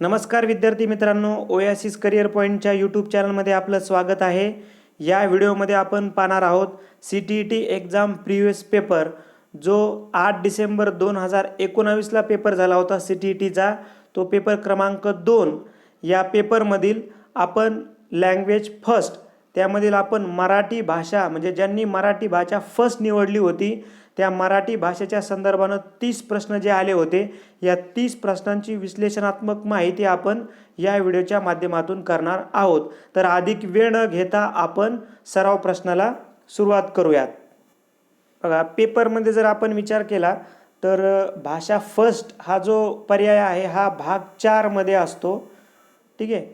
नमस्कार विद्यार्थी मित्रांनो ओयासिस करिअर पॉईंटच्या यूट्यूब चॅनलमध्ये आपलं स्वागत आहे. या व्हिडिओमध्ये आपण पाहणार आहोत C T E T exam previous paper जो आठ डिसेंबर दोन हजार एकोणावीसला पेपर झाला होता सी टी ई टीचा तो पेपर क्रमांक दोन. या पेपरमधील आपण लँग्वेज फर्स्ट त्यामधील आपण मराठी भाषा म्हणजे ज्यांनी मराठी भाषा फर्स्ट निवडली होती त्या मराठी भाषेच्या संदर्भानं तीस प्रश्न जे आले होते या तीस प्रश्नांची विश्लेषणात्मक माहिती आपण या व्हिडिओच्या माध्यमातून करणार आहोत. तर अधिक वेळ न घेता आपण सराव प्रश्नाला सुरुवात करूयात. बघा पेपरमध्ये जर आपण विचार केला तर भाषा फर्स्ट हा जो पर्याय आहे हा भाग चारमध्ये असतो. ठीक आहे?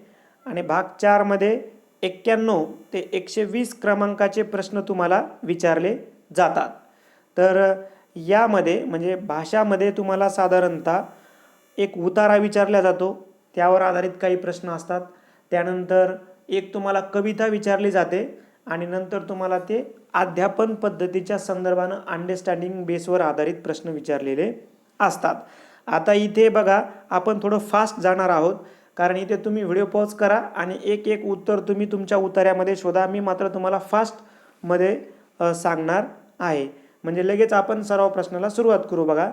आणि भाग चारमध्ये एक्क्याण्णव ते एकशे वीस क्रमांकाचे प्रश्न तुम्हाला विचारले जातात. तर यामध्ये म्हणजे भाषामध्ये तुम्हाला साधारणतः एक उतारा विचारला जातो. त्यावर आधारित काही प्रश्न असतात. त्यानंतर एक तुम्हाला कविता विचारली जाते आणि नंतर तुम्हाला ते अध्यापन पद्धतीच्या संदर्भानं अंडरस्टँडिंग बेसवर आधारित प्रश्न विचारलेले असतात. आता इथे बघा आपण थोडं फास्ट जाणार आहोत. कारण इथे तुम्ही व्हिडिओ पॉज करा आणि एक एक उत्तर तुम्ही तुमच्या उतार्यामध्ये शोधा. मी मात्र तुम्हाला फास्टमध्ये सांगणार आहे. म्हणजे लगेच आपण सराव प्रश्नाला सुरुवात करू बघा.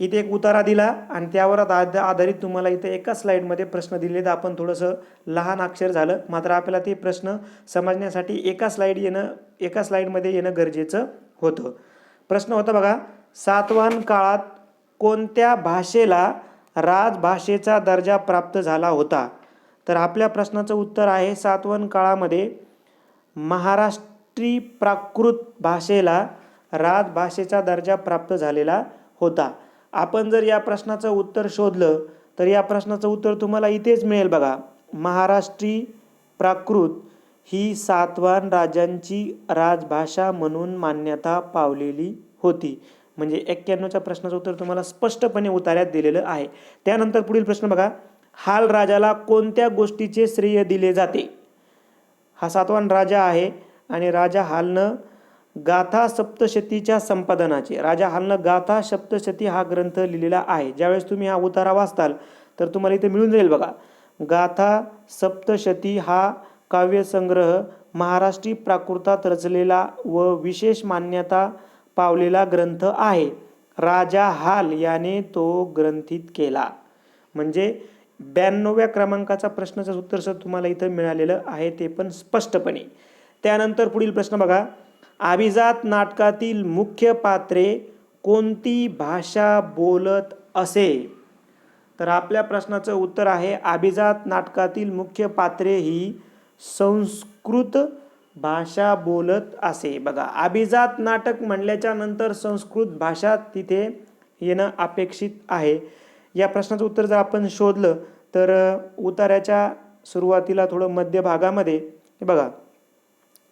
इथे एक उतारा दिला आणि त्यावर आध आधारित तुम्हाला इथे एका स्लाईडमध्ये प्रश्न दिले तर आपण थोडंसं लहान अक्षर झालं. मात्र आपल्याला ते प्रश्न समजण्यासाठी एका स्लाईड येणं एका स्लाईडमध्ये येणं गरजेचं होतं. प्रश्न होता बघा सातवाहन काळात कोणत्या भाषेला राजभाषेचा दर्जा प्राप्त झाला होता? तर आपल्या प्रश्नाचं उत्तर आहे सातवन काळामध्ये महाराष्ट्री प्राकृत भाषेला राजभाषेचा दर्जा प्राप्त झालेला होता. आपण जर या प्रश्नाचं उत्तर शोधलं तर या प्रश्नाचं उत्तर तुम्हाला इथेच मिळेल बघा. महाराष्ट्री प्राकृत ही सातवान राजांची राजभाषा म्हणून मान्यता पावलेली होती. म्हणजे एक्क्याण्णवच्या प्रश्नाचं उत्तर तुम्हाला स्पष्टपणे उतार्यात दिलेलं आहे. त्यानंतर पुढील प्रश्न बघा. हाल राजाला कोणत्या गोष्टीचे श्रेय दिले जाते? हा सातवान राजा आहे आणि राजा हालनं गाथा सप्तशतीच्या संपादनाचे. राजा हालनं गाथा सप्तशती हा ग्रंथ लिहिलेला आहे. ज्यावेळेस तुम्ही हा उतारा वाचताल तर तुम्हाला इथे मिळून जाईल बघा. गाथा सप्तशती हा काव्यसंग्रह महाराष्ट्री प्राकृतात रचलेला व विशेष मान्यता पावलेला ग्रंथ आहे. राजा हाल याने तो ग्रंथित केला. म्हणजे ब्याण्णव्या क्रमांकाचा प्रश्नाचं उत्तर सर तुम्हाला इथं मिळालेलं आहे ते पण स्पष्टपणे. त्यानंतर पुढील प्रश्न बघा. अभिजात नाटकातील मुख्य पात्रे कोणती भाषा बोलत असे? तर आपल्या प्रश्नाचं उत्तर आहे अभिजात नाटकातील मुख्य पात्रे ही संस्कृत भाषा बोलत असे. बघा अभिजात नाटक म्हणल्याच्या नंतर संस्कृत भाषा तिथे येणं अपेक्षित आहे. या प्रश्नाचं उत्तर जर आपण शोधलं तर अ, उतार्याच्या सुरुवातीला थोडं मध्य भागामध्ये हे बघा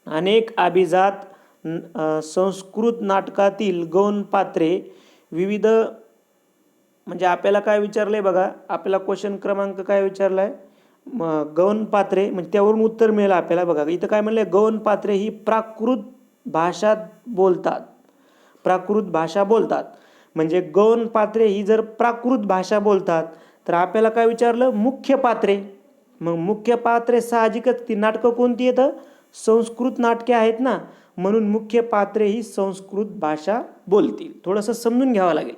अनेक अभिजात संस्कृत नाटकातील गौण पात्रे विविध म्हणजे आपल्याला काय विचारलं आहे बघा आपल्याला क्वेश्चन क्रमांक काय विचारलं आहे मग गौण पात्रे म्हणजे त्यावरून उत्तर मिळेल आपल्याला बघा. इथं काय म्हणलं आहे गौण पात्रे ही प्राकृत भाषा बोलतात. प्राकृत भाषा बोलतात. म्हणजे गौण पात्रे ही जर प्राकृत भाषा बोलतात तर आपल्याला काय विचारलं? मुख्य पात्रे. मग मुख्य पात्रे साहजिकच ती नाटकं कोणती येतं? संस्कृत नाटके आहेत ना. म्हणून मुख्य पात्रे ही संस्कृत भाषा बोलतील. थोडंसं समजून घ्यावं लागेल.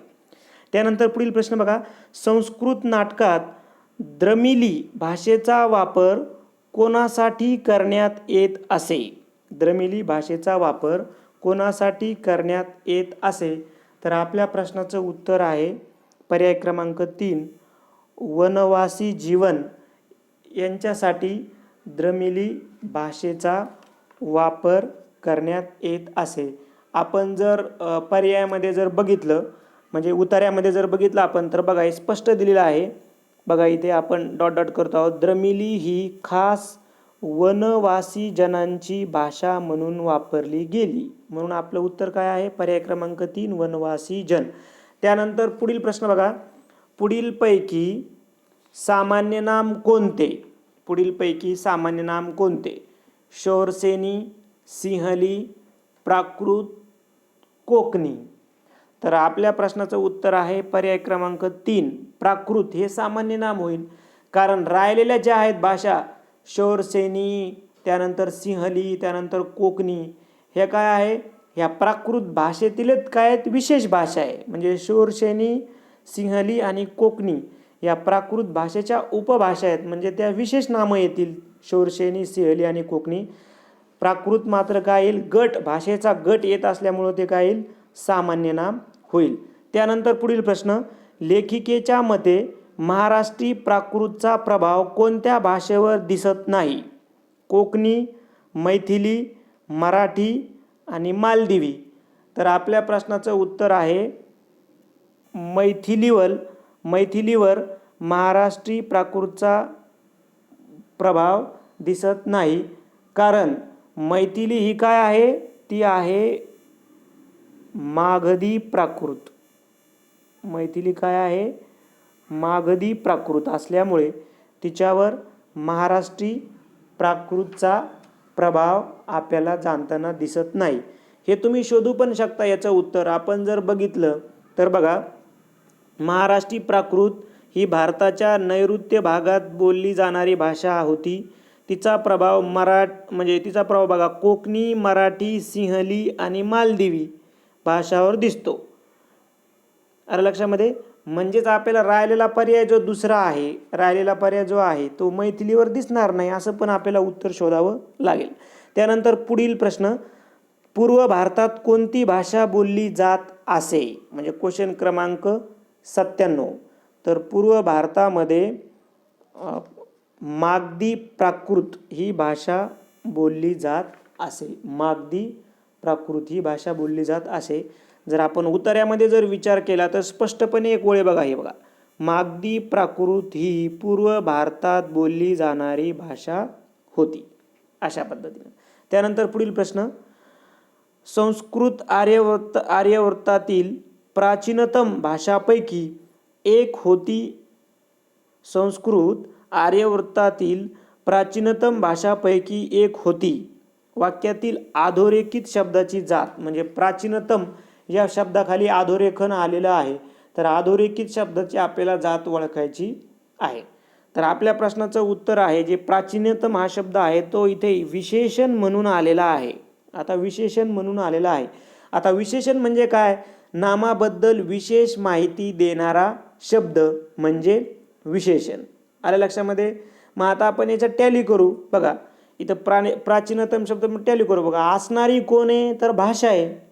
त्यानंतर पुढील प्रश्न बघा. संस्कृत नाटकात द्रमिली भाषेचा वापर कोणासाठी करण्यात येत असे? द्रमिली भाषेचा वापर कोणासाठी करण्यात येत असे? तर आपल्या प्रश्नाचं उत्तर आहे पर्याय क्रमांक तीन वनवासी जीवन यांच्यासाठी द्रमिली भाषेचा वापर करण्यात येत असे. आपण जर पर्यायामध्ये जर बघितलं म्हणजे उतार्यामध्ये जर बघितलं आपण तर बघा हे स्पष्ट दिलेलं आहे. बघा इथे आपण डॉट डॉट करतो आहोत. द्रमिली ही खास वनवासी जनांची भाषा म्हणून वापरली गेली. म्हणून आपलं उत्तर काय आहे? पर्याय क्रमांक तीन वनवासी जन. त्यानंतर पुढील प्रश्न बघा. पुढीलपैकी सामान्य नाम कोणते? पुढीलपैकी सामान्य नाम कोणते? शौरसेनी सिंहली प्राकृत कोकणी. तर आपल्या प्रश्नाचं उत्तर आहे पर्याय क्रमांक तीन प्राकृत. हे सामान्य नाम होईल. कारण राहिलेल्या ज्या आहेत भाषा शौरसेनी त्यानंतर सिंहली त्यानंतर कोकणी हे काय आहे? ह्या प्राकृत भाषेतीलच काय आहेत? विशेष भाषा आहे. म्हणजे शौरसेनी सिंहली आणि कोकणी या प्राकृत भाषेच्या उपभाषा आहेत. म्हणजे त्या विशेष नामं येतील. शौरसेनी सिंहली आणि कोकणी. प्राकृत मात्र काय येईल? गट. भाषेचा गट येत असल्यामुळं ते काय येईल? सामान्य नाम होईल. त्यानंतर पुढील प्रश्न. लेखिकेच्या मते महाराष्ट्री प्राकृतचा प्रभाव कोणत्या भाषेवर दिसत नाही? कोकणी मैथिली मराठी आणि मालदिवी. तर आपल्या प्रश्नाचं उत्तर आहे मैथिलीवर. मैथिलीवर महाराष्ट्री प्राकृतचा प्रभाव दिसत नाही. कारण मैथिली ही काय आहे? ती आहे मागधी प्राकृत. मैथिली काय आहे? मागधी प्राकृत असल्यामुळे तिच्यावर महाराष्ट्री प्राकृतचा प्रभाव आपल्याला जाणताना दिसत नाही. हे तुम्ही शोधू पण शकता याचं उत्तर. आपण जर बघितलं तर बघा महाराष्ट्री प्राकृत ही भारताच्या नैऋत्य भागात बोलली जाणारी भाषा होती. तिचा प्रभाव मराठ म्हणजे तिचा प्रभाव बघा कोकणी मराठी सिंहली आणि मालदिवी भाषावर दिसतो. अरे लक्षामध्ये म्हणजेच आपल्याला राहिलेला पर्याय जो दुसरा आहे राहिलेला पर्याय जो आहे तो मैथिलीवर दिसणार नाही असं पण आपल्याला उत्तर शोधावं लागेल. त्यानंतर पुढील प्रश्न पूर्व भारतात कोणती भाषा बोलली जात असे? म्हणजे क्वेश्चन क्रमांक सत्त्याण्णव. तर पूर्व भारतामध्ये मागधी प्राकृत ही भाषा बोलली जात असे. मागधी प्राकृत ही भाषा बोलली जात असे. जर आपण उतार्यामध्ये जर विचार केला तर स्पष्टपणे एक ओळे बघा हे बघा. मागधी प्राकृत ही पूर्व भारतात बोलली जाणारी भाषा होती. अशा पद्धतीनं. त्यानंतर पुढील प्रश्न. संस्कृत आर्यवर्त आर्यवर्तातील प्राचीनतम भाषापैकी एक होती संस्कृत आर्यवृत्तातील प्राचीनतम भाषापैकी एक होती. वाक्यातील अधोरेखित शब्दाची जात म्हणजे प्राचीनतम या शब्दाखाली अधोरेखन आलेलं आहे. तर अधोरेखित शब्दाची आपल्याला जात ओळखायची आहे. तर आपल्या प्रश्नाचं उत्तर आहे जे प्राचीनतम हा शब्द आहे तो इथे विशेषण म्हणून आलेला आहे. आता विशेषण म्हणून आलेला आहे. आता विशेषण म्हणजे काय? नामाबद्दल विशेष माहिती देणारा शब्द म्हणजे विशेषण. आल्या लक्षामध्ये? मग आता आपण याच्यात टॅली करू. बघा इथं प्राणी प्राचीनतम शब्द टॅली करू. बघा असणारी कोण आहे? तर भाषा आहे.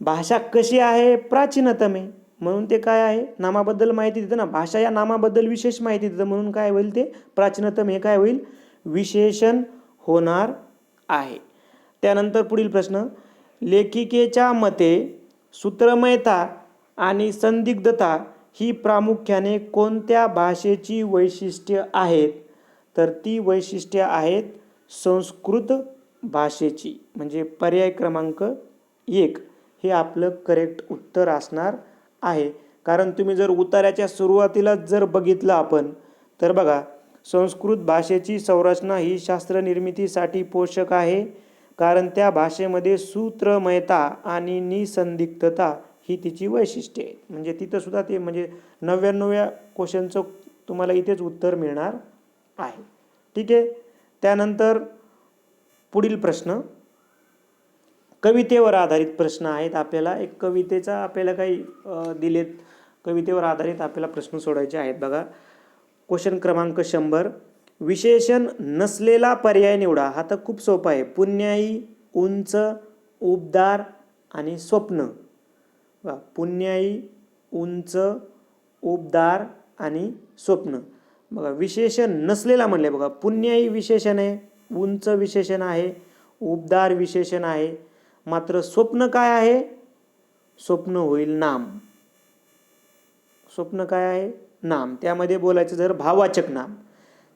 भाषा कशी आहे? प्राचीनतम आहे. म्हणून ते काय आहे? नामाबद्दल माहिती देतं ना. भाषा या नामाबद्दल विशेष माहिती देतं. म्हणून काय होईल ते? प्राचीनतम हे काय होईल? विशेषण होणार आहे. त्यानंतर पुढील प्रश्न. लेखिकेच्या मते सूत्रमयता आणि संदिग्धता ही प्रामुख्याने कोणत्या भाषेची वैशिष्ट्य आहेत? तर ती वैशिष्ट्य आहेत संस्कृत भाषेची म्हणजे पर्याय क्रमांक एक. हे आपलं करेक्ट उत्तर असणार आहे. कारण तुम्ही जर उतार्याच्या सुरुवातीलाच जर बघितलं आपण तर बघा संस्कृत भाषेची संरचना ही शास्त्र निर्मितीसाठी पोषक आहे. कारण त्या भाषेमध्ये सूत्रमयता आणि निसंदिग्धता ही तिची वैशिष्ट्ये आहेत. म्हणजे तिथं सुद्धा ते म्हणजे नव्याण्णव्या क्वेश्चनचं तुम्हाला इथेच उत्तर मिळणार आहे. ठीक आहे? त्यानंतर पुढील प्रश्न. कवितेवर आधारित प्रश्न आहेत आपल्याला. एक कवितेचा आपल्याला काही दिलेत. कवितेवर आधारित आपल्याला प्रश्न सोडायचे आहेत बघा. क्वेश्चन क्रमांक शंभर. विशेषण नसलेला पर्याय निवडा. हा तर खूप सोपा आहे. पुण्याई उंच उबदार आणि स्वप्न. पुण्याई उंच उबदार आणि स्वप्न. बघा विशेषण नसलेला म्हणले बघा. पुण्याई विशेषण आहे उंच विशेषण आहे उबदार विशेषण आहे. मात्र स्वप्न काय आहे? स्वप्न होईल नाम. स्वप्न काय आहे? नाम. त्यामध्ये बोलायचं जर भाववाचक नाम.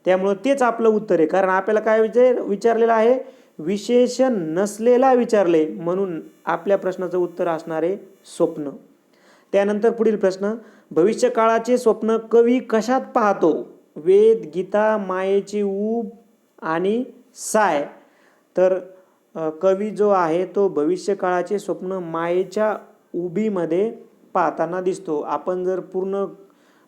त्यामुळं तेच आपलं उत्तर आहे. कारण आपल्याला काय विचार विचारलेलं आहे? विशेषण नसलेला विचारले म्हणून आपल्या प्रश्नाचं उत्तर असणारे स्वप्न. त्यानंतर पुढील प्रश्न भविष्यकाळाचे स्वप्न कवी कशात पाहतो? वेद गीता मायेची ऊब आणि साय. तर कवी जो आहे तो भविष्यकाळाचे स्वप्न मायेच्या उबीमध्ये पाहताना दिसतो. आपण जर पूर्ण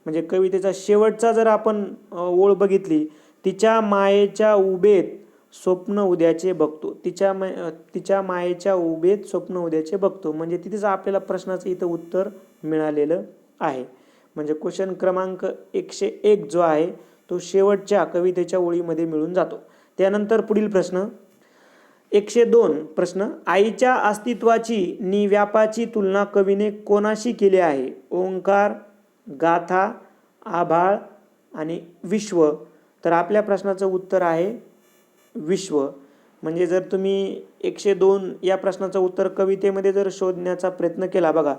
म्हणजे कवितेचा शेवटचा जर आपण ओळ बघितली तिच्या मायेच्या उबेत स्वप्न उद्याचे बघतो. तिच्या मा तिच्या मायेच्या उभेत स्वप्न उद्याचे बघतो. म्हणजे तिथेच आपल्याला प्रश्नाचं इथं उत्तर मिळालेलं आहे. म्हणजे क्वेश्चन क्रमांक एकशे एक जो आहे तो शेवटच्या कवितेच्या ओळीमध्ये मिळून जातो. त्यानंतर पुढील प्रश्न. एकशे दोन प्रश्न. आईच्या अस्तित्वाची नि व्यापाची तुलना कवीने कोणाशी केली आहे? ओंकार गाथा आभाळ आणि विश्व. तर आपल्या प्रश्नाचं उत्तर आहे विश्व. म्हणजे जर तुम्ही एकशे दोन या प्रश्नाचं उत्तर कवितेमध्ये जर शोधण्याचा प्रयत्न केला बघा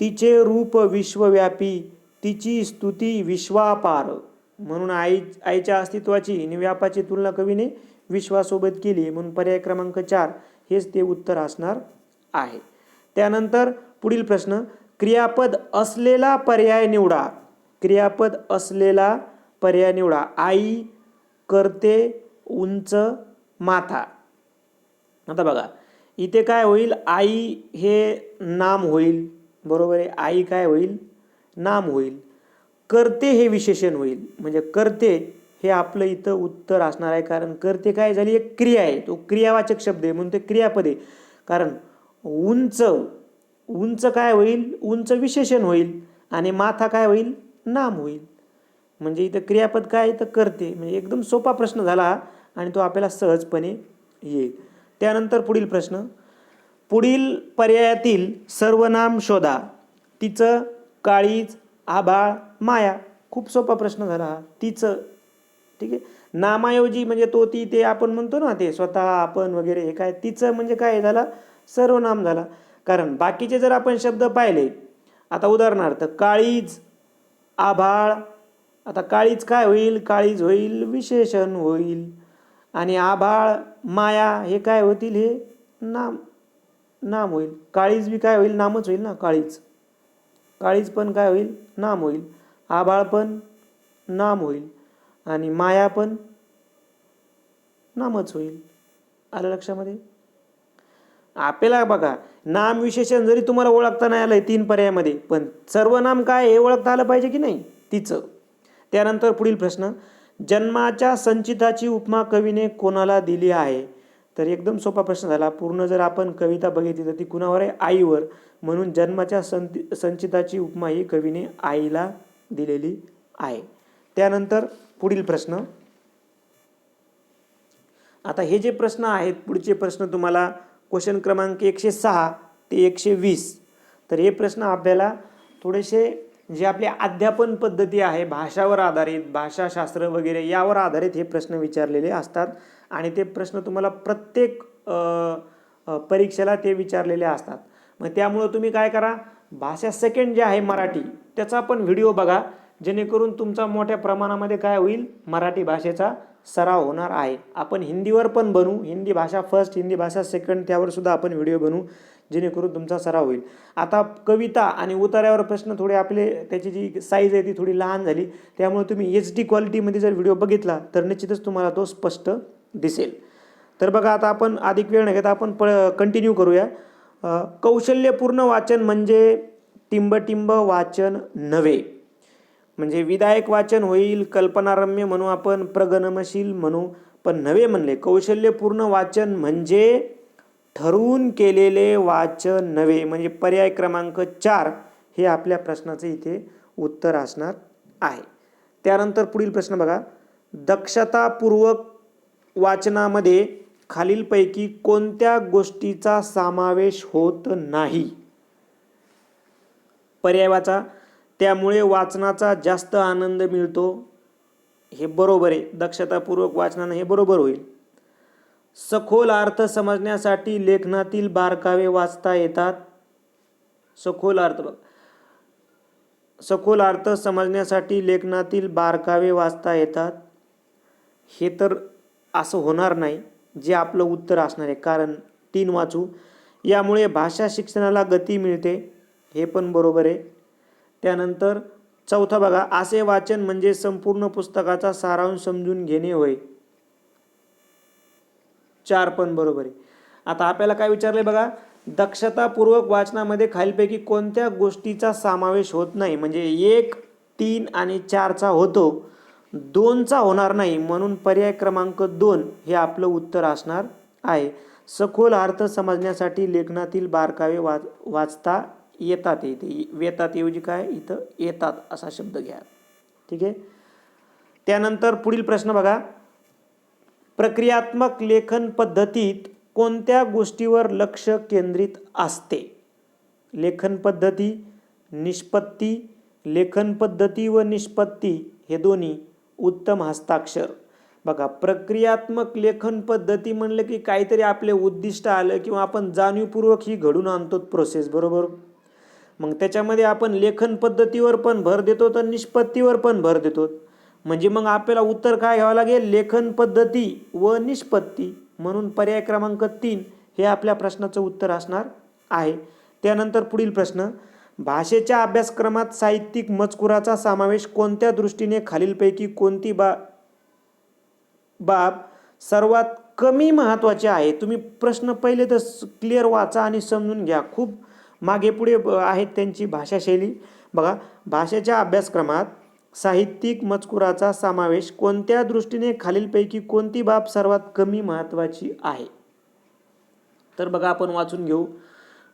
तिचे रूप विश्वव्यापी तिची स्तुती विश्वापार. म्हणून आई आईच्या अस्तित्वाची आणि व्यापाची तुलना कवीने विश्वासोबत केली. म्हणून पर्याय क्रमांक चार हेच ते उत्तर असणार आहे. त्यानंतर पुढील प्रश्न क्रियापद असलेला पर्याय निवडा. क्रियापद असलेला पर्याय निवडा. आई करते उंच माथा. आता बघा इथे काय होईल? आई हे नाम होईल. बरोबर आहे? आई काय होईल? नाम होईल. करते हे विशेषण होईल. म्हणजे करते हे आपलं इथं उत्तर असणार आहे. कारण करते काय झाली? एक क्रिया आहे. तो क्रियावाचक शब्द आहे. म्हणून ते क्रियापद आहे. कारण उंच उंच काय होईल? उंच विशेषण होईल. आणि माथा काय होईल? नाम होईल. म्हणजे इथं क्रियापद काय? तर करते. म्हणजे एकदम सोपा प्रश्न झाला. आणि तो आपल्याला सहजपणे येईल. त्यानंतर पुढील प्रश्न. पुढील पर्यायातील सर्वनाम शोधा. तिचं काळीज आभाळ माया. खूप सोपा प्रश्न झाला हा. तिचं. ठीक आहे? नामाऐवजी म्हणजे तो ती ते आपण म्हणतो ना ते स्वतः आपण वगैरे हे काय? तिचं म्हणजे काय झाला? सर्वनाम झाला. कारण बाकीचे जर आपण शब्द पाहिले आता उदाहरणार्थ काळीज आभाळ आता काळीज काय होईल? काळीज होईल विशेषण होईल. आणि आभाळ माया हे काय होतील हे? नाम नाम होईल. काळीज बी काय होईल? नामच होईल ना काळीज. काळीज पण काय होईल? नाम होईल. आभाळ पण नाम होईल. आणि माया पण नामच होईल. आलं लक्षामध्ये? आपल्याला बघा नाम विशेषण जरी तुम्हाला ओळखता नाही आलं तीन पर्यायामध्ये पण सर्व नाम काय हे ओळखता आलं पाहिजे की नाही? तिचं. त्यानंतर पुढील प्रश्न. जन्माच्या संचिताची उपमा कवीने कोणाला दिली आहे? तर एकदम सोपा प्रश्न झाला. पूर्ण जर आपण कविता बघितली तर ती कुणावर आहे? आईवर. म्हणून जन्माच्या संति संचिताची उपमा ही कवीने आईला दिलेली आहे. त्यानंतर पुढील प्रश्न. आता हे जे प्रश्न आहेत पुढचे प्रश्न तुम्हाला क्वेश्चन क्रमांक एकशे सहा ते एकशे वीस. तर हे प्रश्न आपल्याला थोडेसे जे आपली अध्यापन पद्धती आहे भाषावर आधारित भाषाशास्त्र वगैरे यावर आधारित हे प्रश्न विचारलेले असतात. आणि ते प्रश्न तुम्हाला प्रत्येक परीक्षेला ते विचारलेले असतात. मग त्यामुळं तुम्ही काय करा भाषा सेकंड जे आहे मराठी त्याचा पण व्हिडिओ बघा. जेणेकरून तुमचा मोठ्या प्रमाणामध्ये काय होईल मराठी भाषेचा सराव होणार आहे. आपण हिंदीवर पण बनवू हिंदी भाषा फर्स्ट हिंदी भाषा सेकंड त्यावर सुद्धा आपण व्हिडिओ बनवू जेणेकरून तुमचा सराव होईल. आता कविता आणि उतार्यावर प्रश्न थोडे आपले त्याची जी साईज आहे ती थोडी लहान झाली. त्यामुळे तुम्ही एच डी क्वालिटीमध्ये जर व्हिडिओ बघितला तर निश्चितच तुम्हाला तो स्पष्ट दिसेल. तर बघा आता आपण अधिक वेळ न घेता आपण प कंटिन्यू करूया. कौशल्यपूर्ण वाचन म्हणजे टिंबटिंब वाचन नव्हे. म्हणजे विधायक वाचन होईल कल्पनारम्य म्हणू आपण प्रगनमशील म्हणू पण नव्हे म्हणले. कौशल्यपूर्ण वाचन म्हणजे ठरवून केलेले वाचन नव्हे म्हणजे पर्याय क्रमांक चार हे आपल्या प्रश्नाचं इथे उत्तर असणार आहे. त्यानंतर पुढील प्रश्न बघा. दक्षतापूर्वक वाचनामध्ये खालीलपैकी कोणत्या गोष्टीचा समावेश होत नाही? पर्याय वाचा. त्यामुळे वाचनाचा जास्त आनंद मिळतो. हे बरोबर आहे. दक्षतापूर्वक वाचनानं हे बरोबर होईल. सखोल अर्थ समजण्यासाठी लेखनातील बारकावे वाचता येतात. सखोल अर्थ बघ. सखोल अर्थ समजण्यासाठी लेखनातील बारकावे वाचता येतात. हे तर असं होणार नाही जे आपलं उत्तर असणार आहे. कारण तीन वाचू. यामुळे भाषा शिक्षणाला गती मिळते. हे पण बरोबर आहे. त्यानंतर चौथा बघा. असे वाचन म्हणजे संपूर्ण पुस्तकाचा सारांश समजून घेणे होय. चार पण बरोबर आहे. आता आपल्याला काय विचारलंय बघा दक्षतापूर्वक वाचनामध्ये खालीलपैकी कोणत्या गोष्टीचा समावेश होत नाही? म्हणजे एक तीन आणि चारचा होतो. दोनचा होणार नाही म्हणून पर्याय क्रमांक दोन हे आपलं उत्तर असणार आहे. सखोल अर्थ समजण्यासाठी लेखनातील बारकावे वाच वाचता येतात. येते येतात ऐवजी काय? इथं येतात असा शब्द घ्या. ठीक आहे? त्यानंतर पुढील प्रश्न बघा. प्रक्रियात्मक लेखन पद्धतीत कोणत्या गोष्टीवर लक्ष केंद्रित असते? लेखन पद्धती निष्पत्ती लेखन पद्धती व निष्पत्ती हे दोन्ही उत्तम हस्ताक्षर. बघा प्रक्रियात्मक लेखन पद्धती म्हणलं की काहीतरी आपले उद्दिष्ट आलं किंवा आपण जाणीवपूर्वक ही घडून आणतो प्रोसेस बरोबर? मग त्याच्यामध्ये आपण लेखन पद्धतीवर पण भर देतो तर निष्पत्तीवर पण भर देतो. म्हणजे मग आपल्याला उत्तर काय घ्यावं लागेल? लेखन पद्धती व निष्पत्ती म्हणून पर्याय क्रमांक तीन हे आपल्या प्रश्नाचं उत्तर असणार आहे. त्यानंतर पुढील प्रश्न भाषेच्या अभ्यासक्रमात साहित्यिक मजकुराचा समावेश कोणत्या दृष्टीने खालीलपैकी कोणती बा बाब सर्वात कमी महत्त्वाचे आहे? तुम्ही प्रश्न पहिले तर क्लिअर वाचा आणि समजून घ्या. खूप मागे पुढे ब- आहेत त्यांची भाषाशैली बघा भाषेच्या अभ्यासक्रमात साहित्यिक मजकुराचा समावेश कोणत्या दृष्टीने खालीलपैकी कोणती बाब सर्वात कमी महत्त्वाची आहे? तर बघा आपण वाचून घेऊ.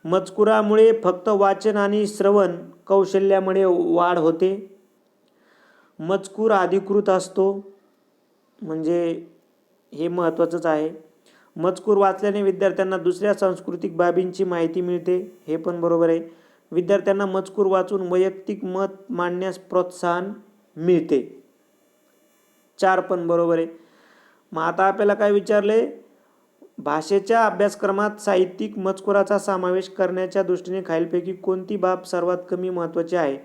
मजकुरामुळे फक्त वाचन आणि श्रवण कौशल्यामुळे वाढ होते. मजकूर अधिकृत असतो. म्हणजे हे महत्त्वाचंच आहे. मजकूर वाचल्याने विद्यार्थ्यांना दुसऱ्या सांस्कृतिक बाबींची माहिती मिळते. हे पण बरोबर आहे. विद्यार्थ्यांना मजकूर वाचून वैयक्तिक मत मांडण्यास प्रोत्साहन मिळते. चार पण बरोबर आहे. मग आता आपल्याला काय विचारले भाषेच्या अभ्यासक्रमात साहित्यिक मजकुराचा समावेश करण्याच्या दृष्टीने खालीलपैकी कोणती बाब सर्वात कमी महत्त्वाची आहे?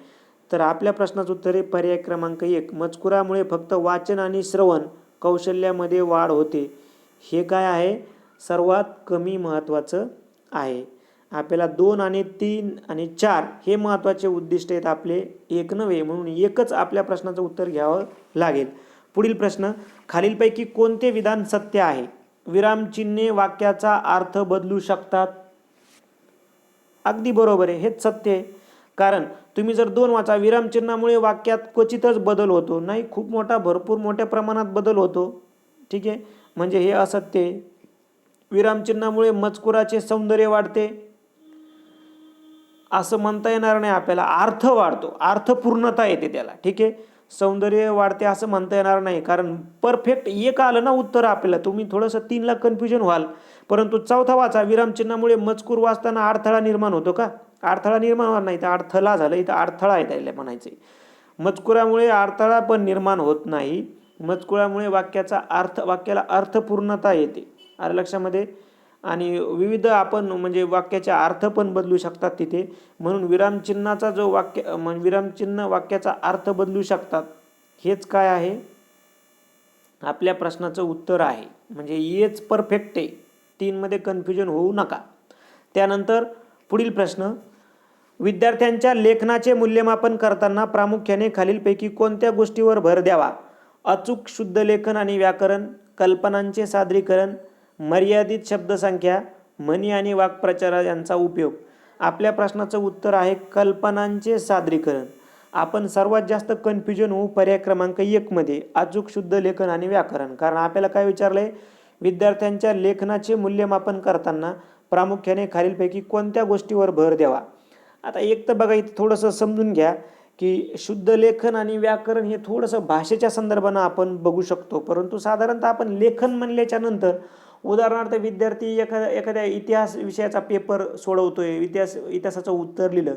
तर आपल्या प्रश्नाचं उत्तर आहे पर्याय क्रमांक एक. मजकुरामुळे फक्त वाचन आणि श्रवण कौशल्यामध्ये वाढ होते. हे काय आहे? सर्वात कमी महत्त्वाचं आहे. आपल्याला दोन आणि तीन आणि चार हे महत्त्वाचे उद्दिष्ट आहेत आपले एक नव्हे म्हणून एकच आपल्या प्रश्नाचं उत्तर घ्यावं लागेल. पुढील प्रश्न खालीलपैकी कोणते विधान सत्य आहे? विरामचिन्हे वाक्याचा अर्थ बदलू शकतात? अगदी बरोबर आहे हेच सत्य आहे. कारण तुम्ही जर दोन वाचा विरामचिन्हामुळे वाक्यात क्वचितच बदल होतो. नाही खूप मोठा भरपूर मोठ्या प्रमाणात बदल होतो. ठीक आहे? म्हणजे हे असत्य आहे. विरामचिन्हामुळे मजकुराचे सौंदर्य वाढते. असं म्हणता येणार नाही आपल्याला. अर्थ वाढतो. अर्थपूर्णता येते त्याला. ठीक आहे? सौंदर्य वाढते असं म्हणता येणार नाही. कारण परफेक्ट एक आलं ना उत्तर आपल्याला. तुम्ही थोडंसं तीनला कन्फ्युजन व्हाल. परंतु चौथा वाचा. विरामचिन्हामुळे मजकूर वाचताना अडथळा निर्माण होतो का? अडथळा निर्माण होणार नाही. तर अडथळा झालं. इथं अडथळा आहे त्याला म्हणायचं मजकुरामुळे अडथळा पण निर्माण होत नाही. मजकुरामुळे वाक्याचा अर्थ वाक्याला अर्थपूर्णता येते. आर लक्षामध्ये? आणि विविध आपण म्हणजे वाक्याचे अर्थ पण बदलू शकतात तिथे. म्हणून विरामचिन्हाचा जो वाक्य म्हणजे विरामचिन्ह वाक्याचा अर्थ बदलू शकतात हेच काय आहे? आपल्या प्रश्नाचं उत्तर आहे. म्हणजे येच परफेक्ट आहे. तीनमध्ये कन्फ्युजन होऊ नका. त्यानंतर पुढील प्रश्न विद्यार्थ्यांच्या लेखनाचे मूल्यमापन करताना प्रामुख्याने खालीलपैकी कोणत्या गोष्टीवर भर द्यावा? अचूक शुद्ध लेखन आणि व्याकरण कल्पनांचे सादरीकरण मर्यादित शब्दसंख्या म्हणी आणि वाक्प्रचार यांचा उपयोग. आपल्या प्रश्नाचं उत्तर आहे कल्पनांचे सादरीकरण. आपण सर्वात जास्त कन्फ्युजन होऊ पर्याय क्रमांक एकमध्ये अचूक शुद्ध लेखन आणि व्याकरण. कारण आपल्याला काय विचारलं आहे विद्यार्थ्यांच्या लेखनाचे मूल्यमापन करताना प्रामुख्याने खालीलपैकी कोणत्या गोष्टीवर भर द्यावा? आता एक तर बघा इथं थोडंसं समजून घ्या की शुद्ध लेखन आणि व्याकरण हे थोडंसं भाषेच्या संदर्भानं आपण बघू शकतो. परंतु साधारणतः आपण लेखन म्हणल्याच्या नंतर उदाहरणार्थ विद्यार्थी एखाद्या एखाद्या इतिहास विषयाचा पेपर सोडवतोय इतिहास इतिहासाचं उत्तर लिहिलं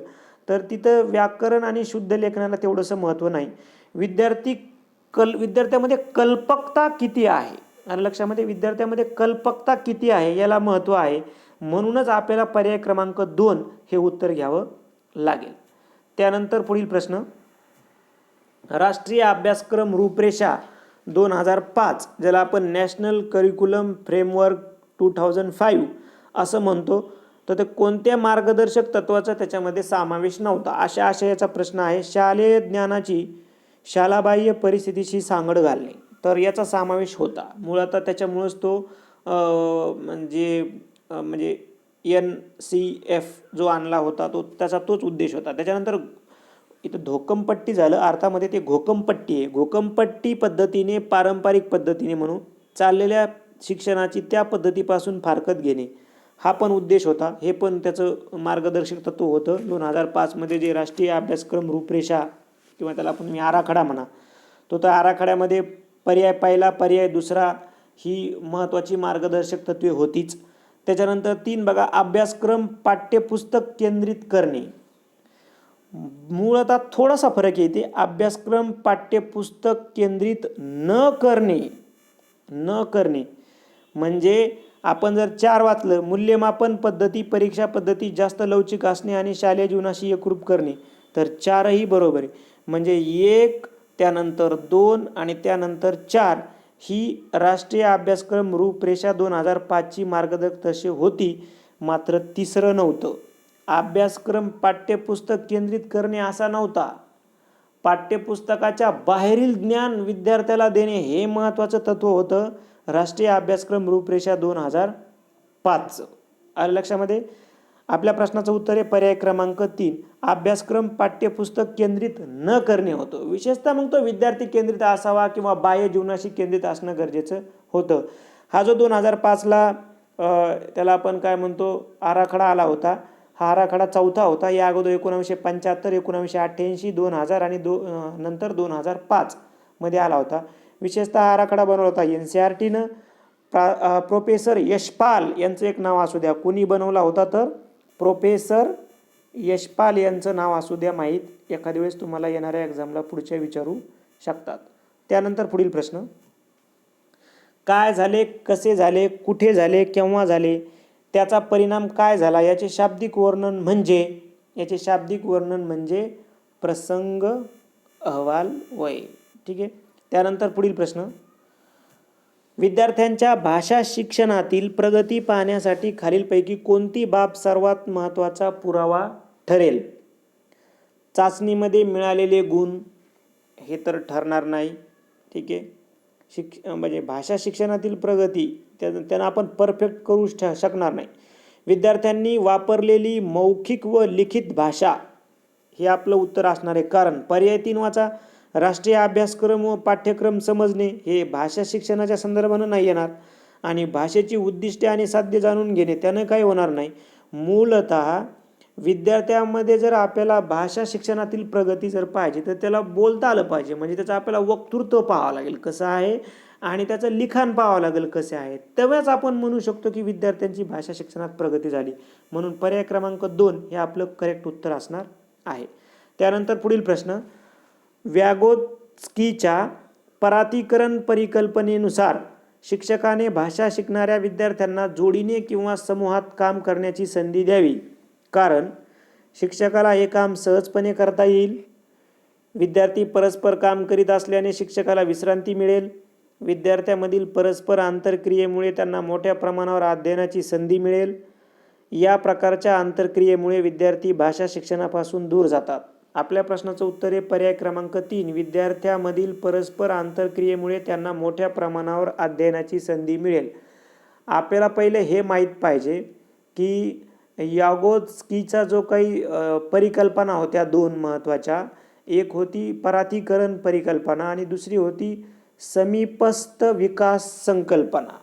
तर तिथं व्याकरण आणि शुद्ध लेखनाला तेवढंसं महत्त्व नाही. विद्यार्थी कल विद्यार्थ्यामध्ये कल्पकता किती आहे? आणि लक्षामध्ये विद्यार्थ्यामध्ये कल्पकता किती आहे याला महत्त्व आहे. म्हणूनच आपल्याला पर्याय क्रमांक दोन हे उत्तर घ्यावं लागेल. त्यानंतर पुढील प्रश्न. राष्ट्रीय अभ्यासक्रम रूपरेषा दोन हजार पाच ज्याला आपण national curriculum framework two thousand five असं म्हणतो तर ते कोणत्या मार्गदर्शक तत्वाचा त्याच्यामध्ये समावेश नव्हता? अशा आशयाचा प्रश्न आहे शालेय ज्ञानाची शालाबाह्य परिस्थितीशी सांगड घालणे. तर याचा समावेश होता. मुळात त्याच्यामुळंच तो म्हणजे म्हणजे एन सी एफ जो आणला होता तो त्याचा तोच उद्देश होता. त्याच्यानंतर इथं धोकमपट्टी झालं अर्थामध्ये ते घोकमपट्टी आहे. घोकमपट्टी पद्धतीने पारंपरिक पद्धतीने म्हणून चाललेल्या शिक्षणाची त्या पद्धतीपासून फारकत घेणे हा पण उद्देश होता. हे पण त्याचं मार्गदर्शक तत्व होतं. दोन हजार पाचमध्ये जे राष्ट्रीय अभ्यासक्रम रूपरेषा किंवा त्याला आपण मी आराखडा म्हणा तो त्या आराखड्यामध्ये पर्याय पहिला पर्याय दुसरा ही महत्त्वाची मार्गदर्शक तत्वे होतीच. त्याच्यानंतर तीन बघा अभ्यासक्रम पाठ्यपुस्तक केंद्रित करणे. मूळतः थोडासा फरक येते. अभ्यासक्रम पाठ्यपुस्तक केंद्रित न करणे न करणे. म्हणजे आपण जर चार वाचलं मूल्यमापन पद्धती परीक्षा पद्धती जास्त लवचिक असणे आणि शालेय जीवनाशी एकरूप करणे तर चारही बरोबर आहे. म्हणजे एक त्यानंतर दोन आणि त्यानंतर चार ही राष्ट्रीय अभ्यासक्रम रूपरेषा दोन हजार पाचची मार्गदर्शक तसे होती. मात्र तिसरं नव्हतं. अभ्यासक्रम पाठ्यपुस्तक केंद्रित करणे असा नव्हता. पाठ्यपुस्तकाच्या बाहेरील ज्ञान विद्यार्थ्याला देणे हे महत्त्वाचं तत्व होतं. राष्ट्रीय अभ्यासक्रम रूपरेषा दोन हजार पाच. आलं लक्षामध्ये? आपल्या प्रश्नाचं उत्तर आहे पर्याय क्रमांक तीन. अभ्यासक्रम पाठ्यपुस्तक केंद्रित न करणे होतं. विशेषतः मग तो विद्यार्थी केंद्रित असावा किंवा बाह्य जीवनाशी केंद्रित असणं गरजेचं होतं. हा जो दोन हजार पाचला त्याला आपण काय म्हणतो? आराखडा आला होता. हा आराखडा चौथा होता. या अगोदर एकोणावीसशे पंच्याहत्तर एकोणावीसशे अठ्ठ्याऐंशी दोन हजार आणि दो नंतर दोन हजार पाचमध्ये आला होता. विशेषतः हा आराखडा बनवला होता. एन सी आर टीनं प्रा प्रोफेसर यशपाल यांचं एक नाव असू द्या. कुणी बनवला होता तर? प्रोफेसर यशपाल यांचं नाव असू द्या माहीत. एखाद्या वेळेस तुम्हाला येणाऱ्या एक्झामला पुढच्या विचारू शकतात. त्यानंतर पुढील प्रश्न. काय झाले? कसे झाले? कुठे झाले? केव्हा झाले? त्याचा परिणाम काय झाला? याचे शाब्दिक वर्णन म्हणजे याचे शाब्दिक वर्णन म्हणजे प्रसंग अहवाल वय. ठीक आहे? त्यानंतर पुढील प्रश्न. विद्यार्थ्यांच्या भाषा शिक्षणातील प्रगती पाहण्यासाठी खालीलपैकी कोणती बाब सर्वात महत्त्वाचा पुरावा ठरेल? चाचणीमध्ये मिळालेले गुण हे तर ठरणार नाही. ठीक आहे? शिक म्हणजे भाषा शिक्षणातील प्रगती त्या त्यांना आपण परफेक्ट करू श शकणार नाही. विद्यार्थ्यांनी वापरलेली मौखिक व लिखित भाषा हे आपलं उत्तर असणार आहे. कारण पर्याय तीन वाचा. राष्ट्रीय अभ्यासक्रम व पाठ्यक्रम समजणे हे भाषा शिक्षणाच्या संदर्भानं नाही येणार. आणि भाषेची उद्दिष्टे आणि साध्य जाणून घेणे त्यानं काही होणार नाही. मूलत विद्यार्थ्यामध्ये जर आपल्याला भाषा शिक्षणातील प्रगती जर पाहिजे तर त्याला बोलता आलं पाहिजे. म्हणजे त्याचं आपल्याला वक्तृत्व पाहावं लागेल कसं आहे आणि त्याचं लिखाण पाहावं लागेल कसे आहे. तेव्हाच आपण म्हणू शकतो की विद्यार्थ्यांची भाषा शिक्षणात प्रगती झाली. म्हणून पर्याय क्रमांक दोन हे आपलं करेक्ट उत्तर असणार आहे. त्यानंतर पुढील प्रश्न. व्यागोत्स्कीच्या परातीकरण परिकल्पनेनुसार शिक्षकाने भाषा शिकणाऱ्या विद्यार्थ्यांना जोडीने किंवा समूहात काम करण्याची संधी द्यावी. कारण शिक्षकाला हे काम सहजपणे करता येईल. विद्यार्थी परस्पर काम करीत असल्याने शिक्षकाला विश्रांती मिळेल. विद्यार्थ्यामधील परस्पर आंतरक्रियेमुळे त्यांना मोठ्या प्रमाणावर अध्ययनाची संधी मिळेल. या प्रकारच्या आंतरक्रियेमुळे विद्यार्थी भाषा शिक्षणापासून दूर जातात. आपल्या प्रश्नाचं उत्तर आहे पर्याय क्रमांक तीन. विद्यार्थ्यामधील परस्पर आंतरक्रियेमुळे त्यांना मोठ्या प्रमाणावर अध्ययनाची संधी मिळेल. आपल्याला पहिले हे माहीत पाहिजे की यागोत्स्कीचा जो काही परिकल्पना होत्या दोन महत्त्वाच्या. एक होती परातीकरण परिकल्पना आणि दुसरी होती समीपस्थ विकास संकल्पना.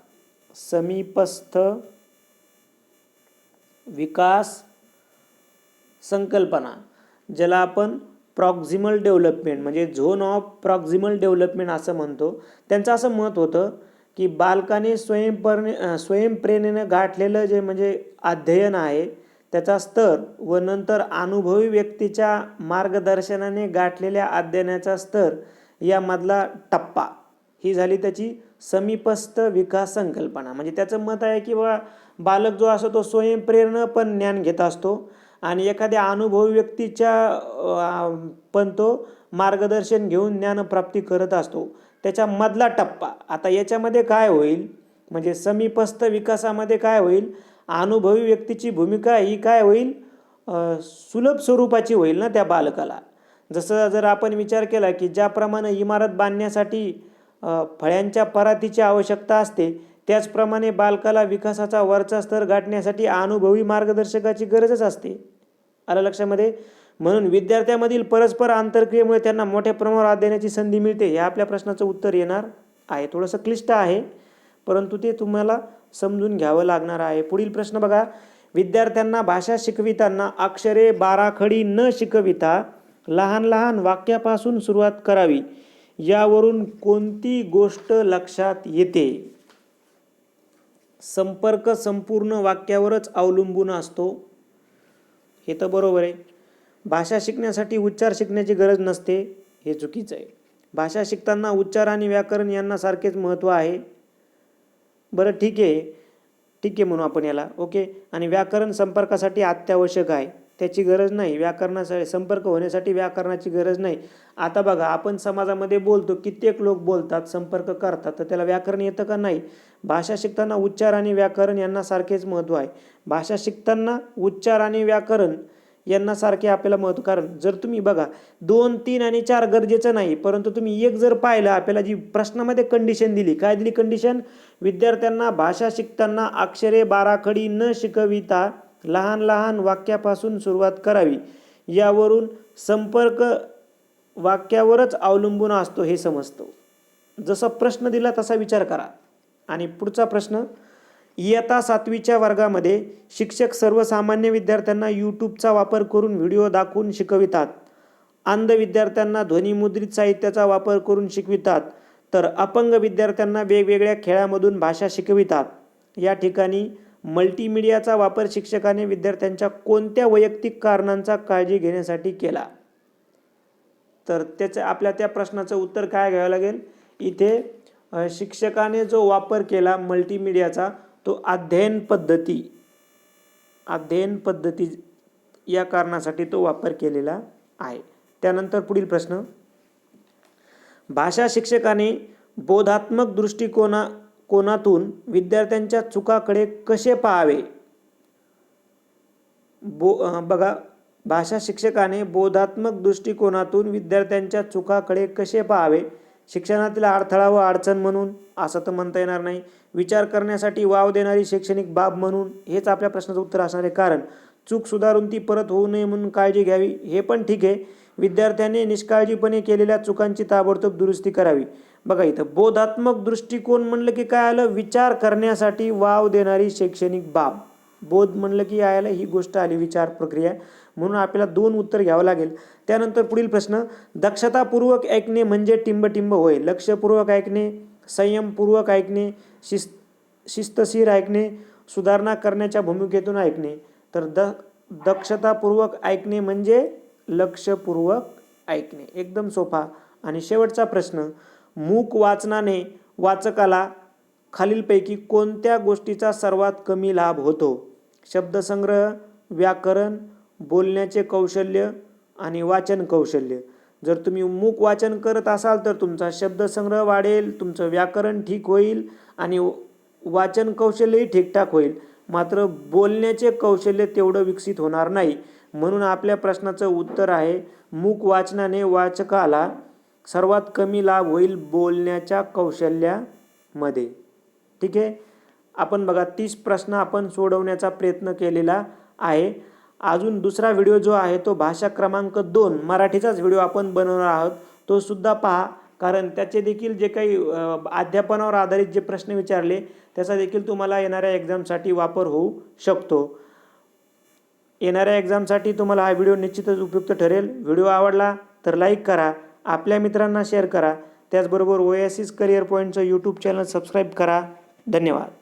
समीपस्थ विकास संकल्पना ज्याला आपण प्रॉक्झिमल डेव्हलपमेंट म्हणजे झोन ऑफ प्रॉक्झिमल डेव्हलपमेंट असं म्हणतो. त्यांचं असं मत होतं की बालकाने स्वयंपरणे स्वयंप्रेरणेनं गाठलेलं जे म्हणजे अध्ययन आहे त्याचा स्तर व नंतर अनुभवी व्यक्तीच्या मार्गदर्शनाने गाठलेल्या अध्ययनाचा स्तर यामधला टप्पा ही झाली त्याची समीपस्थ विकास संकल्पना. म्हणजे त्याचं मत आहे की बा बालक जो असतो तो स्वयंप्रेरणं पण ज्ञान घेत असतो आणि एखाद्या अनुभवी व्यक्तीच्या पण तो मार्गदर्शन घेऊन ज्ञानप्राप्ती करत असतो. त्याच्या मधला टप्पा. आता याच्यामध्ये काय होईल? म्हणजे समीपस्थ विकासामध्ये काय होईल? अनुभवी व्यक्तीची भूमिका ही काय होईल? सुलभ स्वरूपाची होईल ना त्या बालकाला. जसं जर आपण विचार केला की ज्याप्रमाणे इमारत बांधण्यासाठी फळ्यांच्या परातीची आवश्यकता असते त्याचप्रमाणे बालकाला विकासाचा वरचा स्तर गाठण्यासाठी अनुभवी मार्गदर्शकाची गरजच असते. आलं लक्षामध्ये? म्हणून विद्यार्थ्यामधील परस्पर आंतरक्रियेमुळे त्यांना मोठ्या प्रमाणावर आत देण्याची संधी मिळते हे आपल्या प्रश्नाचं उत्तर येणार आहे. थोडंसं क्लिष्ट आहे परंतु ते तुम्हाला समजून घ्यावं लागणार आहे. पुढील प्रश्न बघा. विद्यार्थ्यांना भाषा शिकविताना अक्षरे बाराखडी न शिकविता लहान लहान वाक्यापासून सुरुवात करावी. यावरून कोणती गोष्ट लक्षात येते? संपर्क संपूर्ण वाक्यावरच अवलंबून असतो. हे तर बरोबर आहे. भाषा शिकण्यासाठी उच्चार शिकण्याची गरज नसते हे चुकीचं आहे. भाषा शिकताना उच्चार आणि व्याकरण यांना सारखेच महत्त्व आहे. बरं ठीक आहे. ठीक आहे म्हणू आपण याला. ओके? आणि व्याकरण संपर्कासाठी अत्यावश्यक आहे. त्याची गरज नाही. व्याकरणासाठी संपर्क होण्यासाठी व्याकरणाची गरज नाही. आता बघा आपण समाजामध्ये बोलतो कित्येक लोक बोलतात संपर्क करतात तर त्याला व्याकरण येतं का नाही? भाषा शिकताना उच्चार आणि व्याकरण यांना सारखेच महत्त्व आहे. भाषा शिकताना उच्चार आणि व्याकरण यांना सारखे आपल्याला महत्त्व कारण जर तुम्ही बघा दोन तीन आणि चार गरजेचं नाही परंतु तुम्ही एक जर पाहिलं आपल्याला जी प्रश्नामध्ये कंडिशन दिली काय दिली कंडिशन विद्यार्थ्यांना भाषा शिकताना अक्षरे बाराखडी न शिकविता लहान लहान वाक्यापासून सुरुवात करावी. यावरून संपर्क वाक्यावरच अवलंबून असतो हे समजतो. जसा प्रश्न दिला तसा विचार करा. आणि पुढचा प्रश्न इयत्ता सातवीच्या वर्गामध्ये शिक्षक सर्वसामान्य विद्यार्थ्यांना यूट्यूबचा वापर करून व्हिडिओ दाखवून शिकवितात. अंध विद्यार्थ्यांना ध्वनिमुद्रित साहित्याचा वापर करून शिकवितात. तर अपंग विद्यार्थ्यांना वेगवेगळ्या खेळामधून भाषा शिकवितात. या ठिकाणी मल्टीमीडियाचा वापर शिक्षकाने विद्यार्थ्यांच्या कोणत्या वैयक्तिक कारणांचा काळजी घेण्यासाठी केला? तर त्याचं आपल्या त्या प्रश्नाचं उत्तर काय घ्यावं लागेल? इथे शिक्षकाने जो वापर केला मल्टीमीडियाचा तो अध्ययन पद्धती अध्ययन पद्धती या कारणासाठी तो वापर केलेला आहे. त्यानंतर पुढील प्रश्न. भाषा शिक्षकाने बोधात्मक दृष्टिकोना कोनातून विद्यार्थ्यांच्या चुकाकडे कसे पाहावे? बो बघा भाषा शिक्षकाने बोधात्मक दृष्टिकोनातून विद्यार्थ्यांच्या चुकाकडे कसे पाहावे? शिक्षणातील अडथळा व अडचण म्हणून असं तर म्हणता येणार नाही. विचार करण्यासाठी वाव देणारी शैक्षणिक बाब म्हणून हेच आपल्या प्रश्नाचं उत्तर असणार आहे. कारण चूक सुधारून ती परत होऊ नये म्हणून काळजी घ्यावी हे पण ठीक आहे. विद्यार्थ्याने निष्काळजीपणे केलेल्या चुकांची ताबडतोब दुरुस्ती करावी. बघा इथं बोधात्मक दृष्टिकोन म्हणलं की काय आलं? विचार करण्यासाठी वाव देणारी शैक्षणिक बाब. बोध म्हणलं की यायला ही गोष्ट आली विचार प्रक्रिया. म्हणून आपल्याला दोन उत्तर घ्यावं लागेल. त्यानंतर पुढील प्रश्न दक्षतापूर्वक ऐकणे म्हणजे टिंबटिंब होय. लक्षपूर्वक ऐकणे संयमपूर्वक ऐकणे शिस्त शिस्तशीर ऐकणे सुधारणा करण्याच्या भूमिकेतून ऐकणे. तर द दक्षतापूर्वक ऐकणे म्हणजे लक्षपूर्वक ऐकणे. एकदम सोपा. आणि शेवटचा प्रश्न मूक वाचनाने वाचकाला खालीलपैकी कोणत्या गोष्टीचा सर्वात कमी लाभ होतो? शब्दसंग्रह व्याकरण बोलण्याचे कौशल्य आणि वाचन कौशल्य. जर तुम्ही मूक वाचन करत असाल तर तुमचा शब्दसंग्रह वाढेल तुमचं व्याकरण ठीक होईल आणि वाचन कौशल्यही ठीकठाक होईल. मात्र बोलण्याचे कौशल्य तेवढं विकसित होणार नाही. म्हणून आपल्या प्रश्नाचं उत्तर आहे मूक वाचनाने वाचकाला सर्वात कमी लाभ होईल बोलण्याच्या कौशल्यामध्ये. ठीक आहे? आपण बघा तीस प्रश्न आपण सोडवण्याचा प्रयत्न केलेला आहे. अजून दुसरा व्हिडिओ जो आहे तो भाषा क्रमांक दोन मराठीचाच व्हिडिओ आपण बनवणार आहोत. तो सुद्धा पहा कारण त्याचे देखील जे काही अध्यापनावर आधारित जे प्रश्न विचारले त्याचा देखील तुम्हाला येणाऱ्या एक्झामसाठी वापर होऊ शकतो. येणाऱ्या एक्झामसाठी तुम्हाला हा व्हिडिओ निश्चितच उपयुक्त ठरेल. व्हिडिओ आवडला तर लाईक करा आपल्या मित्रांना शेअर करा. त्याचबरोबर ओएसिस करिअर पॉईंटचं यूट्यूब चॅनल सबस्क्राईब करा. धन्यवाद.